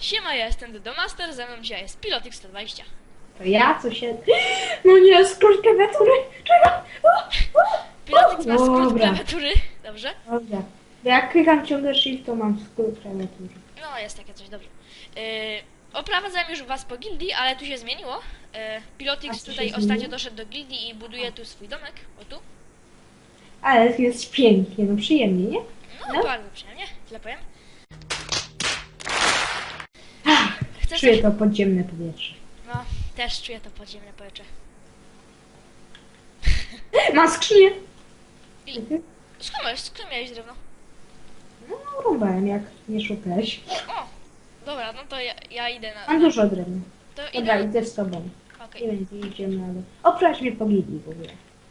Siema, ja jestem Dodomaster, ze mną dzisiaj jest Pilotik 120. To ja co się... No nie, skrót klawiatury! Czego? Pilotik ma skrót Dobra. klawiatury, dobrze? Dobra. Bo jak klikam ciągle shift, to mam skrót klawiatury. No, jest takie coś, dobrze. Yy, oprowadzałem już was po gildii, ale tu się zmieniło. Yy, A Pilotix co się tutaj zmieniło? ostatnio doszedł do gildii i buduje tu swój domek, o tu. Ale jest pięknie, no przyjemnie, nie? No, No. bardzo przyjemnie, tyle powiem. Ach, Chcesz Czuję to podziemne powietrze. No, też czuję to podziemne powietrze. Mam skrzynię! I-. Skąd miałeś, skąd miałeś drewno? No, rąbałem, jak nie szukałeś. O, dobra, no to ja, ja idę na... Mam dużo drewna. To Dobra, idę... idę z tobą. Okej, Nie wiem, gdzie idziemy, ale... Oprać mnie po w ogóle.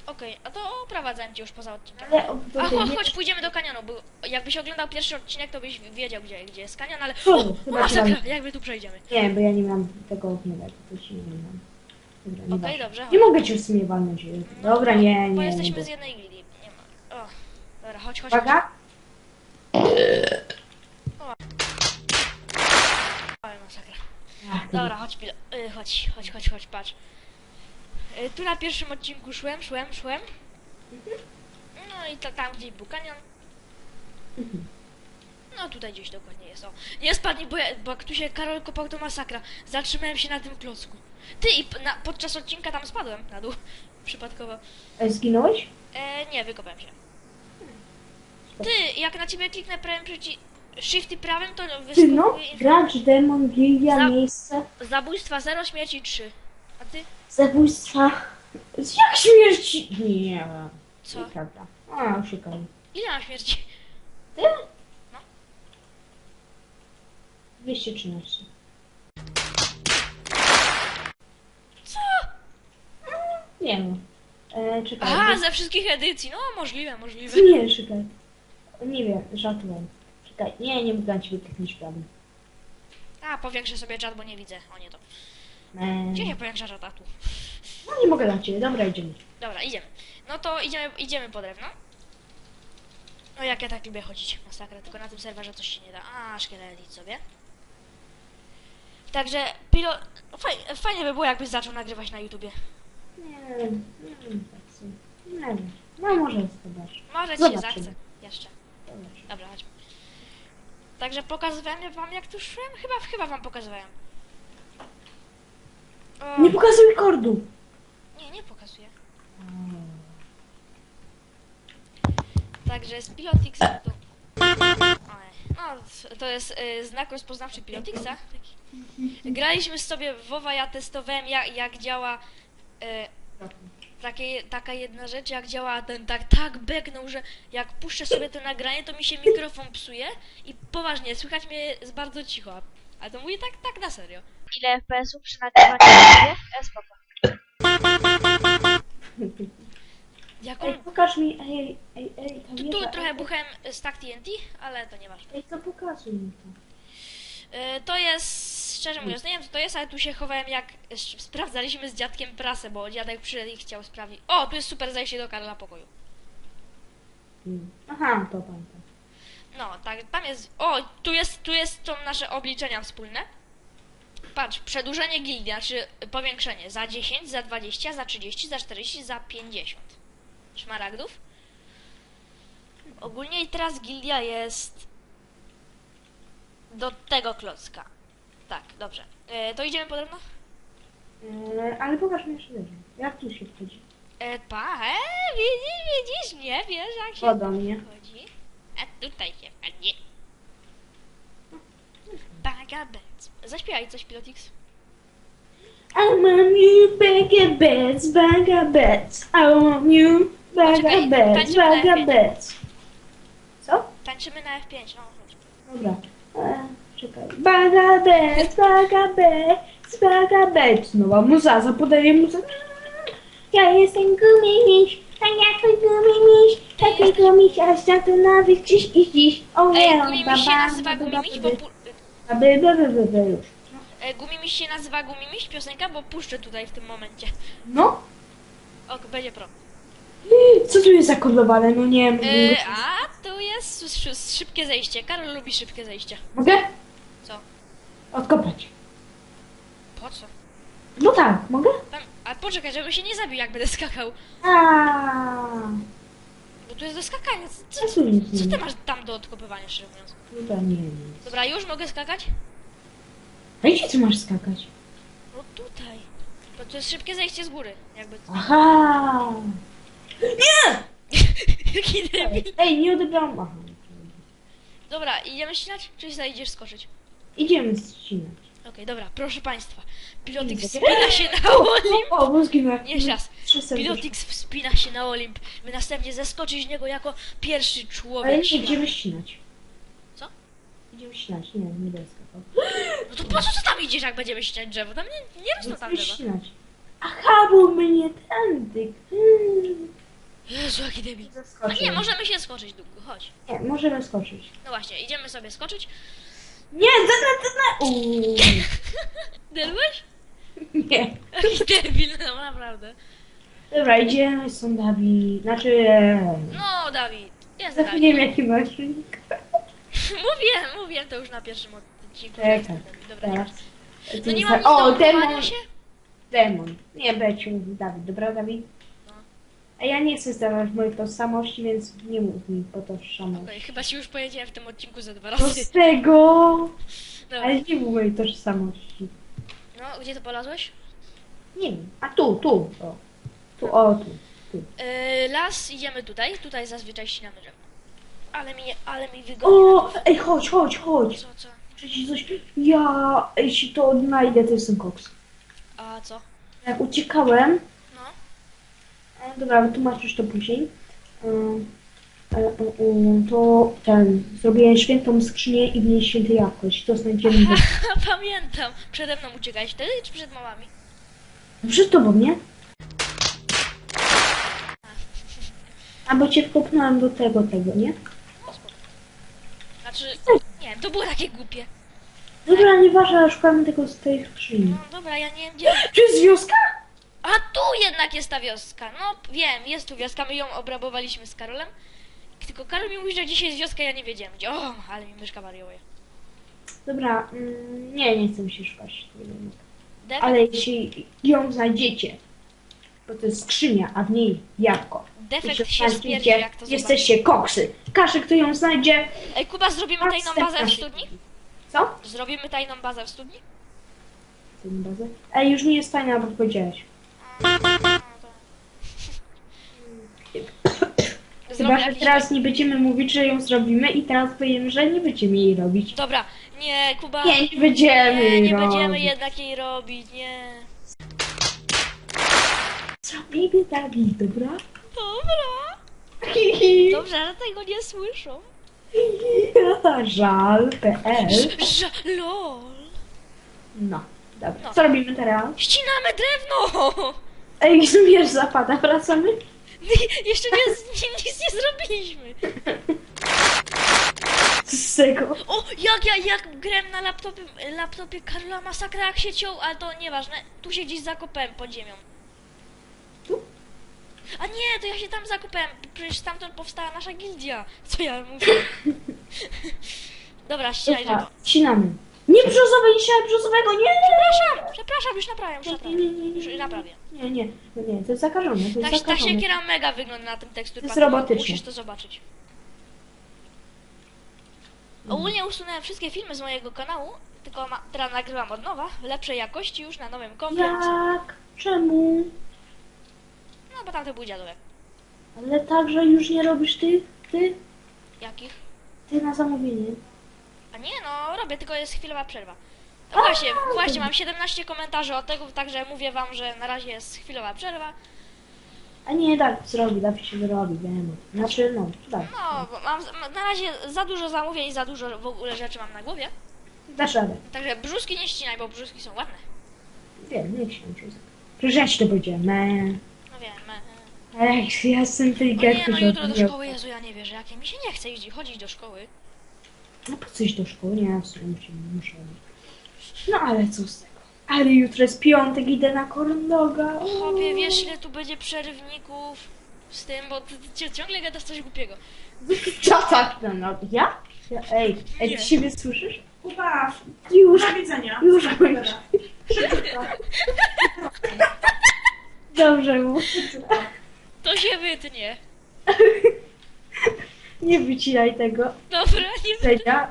Okej, a to oprowadzałem cię już poza odcinkiem. Ale... A chodź, nie- chodź, pójdziemy do kanionu, bo jakbyś oglądał pierwszy odcinek, to byś wiedział, gdzie, gdzie jest kanion, ale... O, O, chyba masakra, się jak my tu przejdziemy? Nie, bo ja nie mam tego ogniwa, to ci nie mam. Dobra, nie Okej, ważne. dobrze. Nie mogę cię w sumie walnąć. Dobra, No, nie, Bo nie. jesteśmy nie, z jednej gildii, nie ma... O, dobra, chodź, chodź. Uwaga. Ale masakra. Ach, Dobra, chodź, pilo... y, chodź, chodź, chodź, chodź, patrz. Y, tu na pierwszym odcinku szłem, szłem, szłem. No i ta, tam gdzieś był kanion. No tutaj gdzieś dokładnie jest, o. Nie spadnij, bo, ja, bo jak tu się Karol kopał, to masakra. Zatrzymałem się na tym klocku. Ty, i p- na, podczas odcinka tam spadłem na dół. Przypadkowo. E, Zginąłeś? E, nie, wykopałem się. Ty, jak na ciebie kliknę prawym przyci... Shift i prawym, to Ty no, wyskakuje info- gracz, demon, gildia, Za- miejsce, Zabójstwa 0, śmierci 3. A ty? Zabójstwa. Jak śmierci? Nie, Co? nieprawda. A, oszukaj. Ile mam śmierci? Ty? No. 213. Co? Nie wiem. E, czekaj. Aha, ze wszystkich edycji. No, możliwe, możliwe. Nie, czekaj. Nie wiem, żartowałem. Czekaj, nie, nie mogę na ciebie kliknąć prawym. A, powiększę sobie czat, bo nie widzę. O, nie to. E, Gdzie nie powiększa czata tu? no nie mogę na ciebie, dobra, idziemy. Dobra, idziemy. No to idziemy, idziemy po drewno. No jak ja tak lubię chodzić, masakra, tylko na tym serwerze coś się nie da. A, szkieletic sobie. Także, pilo... Fajnie, fajnie by było, jakbyś zaczął nagrywać na YouTubie. Nie, nie wiem, tak sobie. Nie wiem. No może zobacz. Może ci się Zobaczymy. zachce. Jeszcze. Zobacz. Dobra, chodźmy. Także pokazywałem wam jak tu szłem? Chyba, chyba wam pokazywałem. Nie pokazuj kordu. nie, nie pokazuję. Także z Pilotix to... Oj, No, to jest y, znak rozpoznawczy Pilotixa. Taki. Graliśmy sobie w WoWa, ja testowałem jak, jak działa y, takie, taka jedna rzecz, jak działa ten tak, tak beknął, że jak puszczę sobie to nagranie, to mi się mikrofon psuje i poważnie, słychać mnie jest bardzo cicho. Ale to mówię tak, tak na serio. Ile FPS-ów przy nagrywaniu? E, spoko. Jaką... Ej, pokaż mi, ej, ej, ej, Tu, wieża, tu trochę buchem stack TNT, ale to nieważne. Ej, to pokazuj mi to. Y, To jest, szczerze mówiąc, nie wiem co to jest, ale tu się chowałem jak sprawdzaliśmy z dziadkiem prasę, bo dziadek przyszedł i chciał sprawdzić. O, tu jest super zajście do Karola pokoju. Hmm. Aha, to pamiętam. No, tak, tam jest. O, tu jest, tu jest są nasze obliczenia wspólne. Patrz, przedłużenie gildii, znaczy powiększenie za 10, za 20, za 30, za 40, za 50 szmaragdów. Ogólnie teraz gildia jest do tego klocka. Tak, dobrze. E, to idziemy po drewno? E, ale pokaż mi jeszcze. Jak tu się wchodzi? E, pa, e, widzisz, widzisz, nie wiesz jak się Woda mnie. wchodzi. A tutaj się wchodzi. Bagabec. Zaśpiewaj coś, Pilotix. I want you of beds. I want you Poczekaj, beds, tańczymy na bag of F5. beds. Co? Tańczymy na F5, no chodź. Dobra. E, czekaj. Bag of beds. Nowa muza, zapodaję muzę. Ja jestem gumiś, a ja twój gumiś. Takiego misia światu nawet dziś i dziś. O Ej, Gumimiś się nazywa Gumimiś, bo... Pu- Aby, by, by, by, by, już. e, Gumimiś się nazywa Gumimiś, piosenka, bo puszczę tutaj w tym momencie. No. O, będzie pro. Co tu jest zakodowane? No nie wiem. E, a tu jest sz- sz- szybkie zejście. Karol lubi szybkie zejście. Mogę? Co? Odkopać. Po co? No tak, mogę? Tam, a poczekaj, żebym się nie zabił, jak będę skakał. Aaaa. Bo tu jest do skakania. Co, Co co, tu nie ty ma? masz tam do odkopywania, szczerze mówiąc? Chyba nie wiem. Dobra, już mogę skakać? A gdzie ty masz skakać? No tutaj. Bo to jest szybkie zejście z góry. Jakby. Aha! Jaki debil. Ej, nie odebrałam. Aha. Dobra, idziemy ścinać? Czy zajdziesz skoczyć? Idziemy ścinać. Okej, dobra, proszę państwa. Pilotix wspina się na Olimp. O, bo zginę. Jeszcze raz. Trzy wspina się na Olimp, by następnie zeskoczyć z niego jako pierwszy Ale człowiek. nie, idziemy ścinać. Co? Idziemy ścinać. Nie, nie będę skakał. No to po co ty tam idziesz, jak będziemy ścinać drzewo? Tam nie, nie rosną tam Chcemy drzewa. ścinać. Aha, bo mnie tędy. Hmm. Jezu, jaki debil. A nie, możemy się skoczyć, Dubku, chodź. Nie, możemy skoczyć. No właśnie, idziemy sobie skoczyć. Nie, za, za, za, za. Uuu. Nie. Debil, no naprawdę. Dobra, idziemy z Dawid. Znaczy... No, Dawid, jest Dawid. Zapomniałem jaki masz link. Mówiłem, mówiłem to już na pierwszym odcinku. jest Dawid. Dobra, Teraz. No nie mam nic O, demon. się? Demon. Nie, Beciu mówi Dawid, dobra Dawid? No. A ja nie chcę zdawać mojej tożsamości, więc nie mów mi po Okej, tożsamości. chyba ci już powiedziałem w tym odcinku ze dwa Co razy. z tego? Dobra. Ale nie mów mojej tożsamości. No, gdzie to polazłeś? Nie wiem. A tu, tu. O. Tu, o, tu. tu. Yy, las, idziemy tutaj. Tutaj zazwyczaj ścinamy drzewo. Ale mi, ale mi wygodnie. O, ej, chodź, chodź, chodź. Co, co? Ci coś... Ja, jeśli to odnajdę, to jestem koks. A co? Jak uciekałem, No. E, Dobra, wytłumaczysz to później. E, to ten, zrobiłem świętą skrzynię i w niej święty jakość. To znajdziemy. Pamiętam. Przede mną uciekałeś wtedy, czy przed mamami? przed tobą, nie? Albo cię wkopnąłem do tego, tego, nie? O, spoko. Znaczy, nie wiem, to było takie głupie. Dobra, nieważne, szukamy tego z tej skrzyni. No dobra, ja nie wiem gdzie... Czy jest wioska? A tu jednak jest ta wioska. No, wiem, jest tu wioska. My ją obrabowaliśmy z Karolem. Tylko Karol mi mówi, że dzisiaj jest wioska, ja nie wiedziałem gdzie. O, ale mi myszka wariuje. Dobra, mm, nie, nie chcę się szukać. tego domu. Ale jeśli ją znajdziecie, bo to jest skrzynia, a w niej jabłko. Defekt Jeśli się stwierdzi, znajdziecie, jak to jesteście koksy. Każdy, kto ją znajdzie, Ej, Kuba, zrobimy tajną bazę w studni? Co? Zrobimy tajną bazę w studni? Bazę. Ej, już nie jest fajna, bo powiedziałeś. Chyba, że teraz nie będziemy mówić, że ją zrobimy i teraz powiemy, że nie będziemy jej robić. Dobra, nie, Kuba. Nie, nie będziemy nie, jej nie robić. będziemy jednak jej robić, nie. Zrobimy Dawid, dobra? Dobra. Dobrze, że tego nie słyszą. Żal.pl Że, lol. No, dobra. No. Co robimy teraz? Ścinamy drewno! Ej, zmierz zapada, wracamy? Jeszcze nie, nic nie zrobiliśmy. Z tego. O, jak ja, jak grałem na laptopie, laptopie Karola Masakra, jak się ciął, ale to nieważne. Tu się gdzieś zakopałem pod ziemią. Tu? A nie, to ja się tam zakopałem. Przecież stamtąd powstała nasza gildia. Co ja mówię? Dobra, ścinaj drzewo. Dobra, Ścinamy. Nie brzozowe, nie ścinaj brzozowego, nie! Przepraszam, przepraszam, już naprawiam, już naprawiam. nie, nie, nie, Już. Nie, nie, nie, to jest zakażone, to jest Ta, ta zakażone. siekiera mega wygląda na tym tekstu. To jest robotyczne. Musisz to zobaczyć. Ogólnie usunąłem wszystkie filmy z mojego kanału, tylko ma, teraz nagrywam od nowa, w lepszej jakości już na nowym kompie. Jak? Czemu? No bo tamte były dziadowe. Ale także już nie robisz ty? Ty? Jakich? Ty na zamówienie. Nie, no robię, tylko jest chwilowa przerwa. No właśnie, właśnie mam 17 komentarzy od tego, także mówię wam, że na razie jest chwilowa przerwa. A nie, tak, zrobi, da się wyrobi, wiem. Znaczy, no, tak. No, bo mam na razie za dużo zamówień i za dużo w ogóle rzeczy mam na głowie. Dasz radę. Także brzuski nie ścinaj, bo brzuski są ładne. Wiem, nie się muszę Przecież to powiedziałem. Me. No wiem. e, Ej, ja jestem O nie, inteligentny. no jutro do szkoły, Jezu, ja nie wierzę, jakie mi się nie chce iść, chodzić do szkoły. No po co iść do szkoły? Nie, w sumie muszę. muszę. No ale co z tego? Ale jutro jest piątek, idę na korndoga. Chłopie, wiesz ile tu będzie przerywników z tym, bo ty, ty ciągle gadasz coś głupiego. Co tak? No, no, ja? ja ej, ej, ty siebie słyszysz? Kuba, Już, do widzenia. już. Szybciutko. Dobrze mu. To się wytnie. Nie wycinaj tego. Dobra, nie Senia.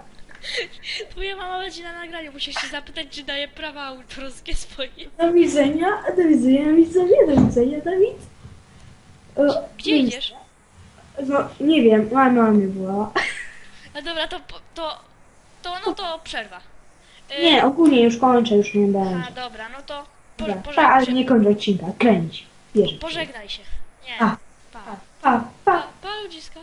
Twoja mama będzie na nagraniu. Musisz się zapytać, czy daje prawa autorskie swoje. Do widzenia, do widzenia, widzowie, do widzenia, Dawid. O, Gdzie nic. idziesz? No, nie wiem, mama mnie była. A dobra, to, to, to, no to przerwa. Y, Nie, ogólnie już kończę, już nie A, będzie. dobra, no to po, Dobra, pa, pożegnaj ale się. nie kończę odcinka, kręć. Bierz. Pożegnaj się. Nie. A. Pa. Pa, pa, pa. Pa, pa ludziska.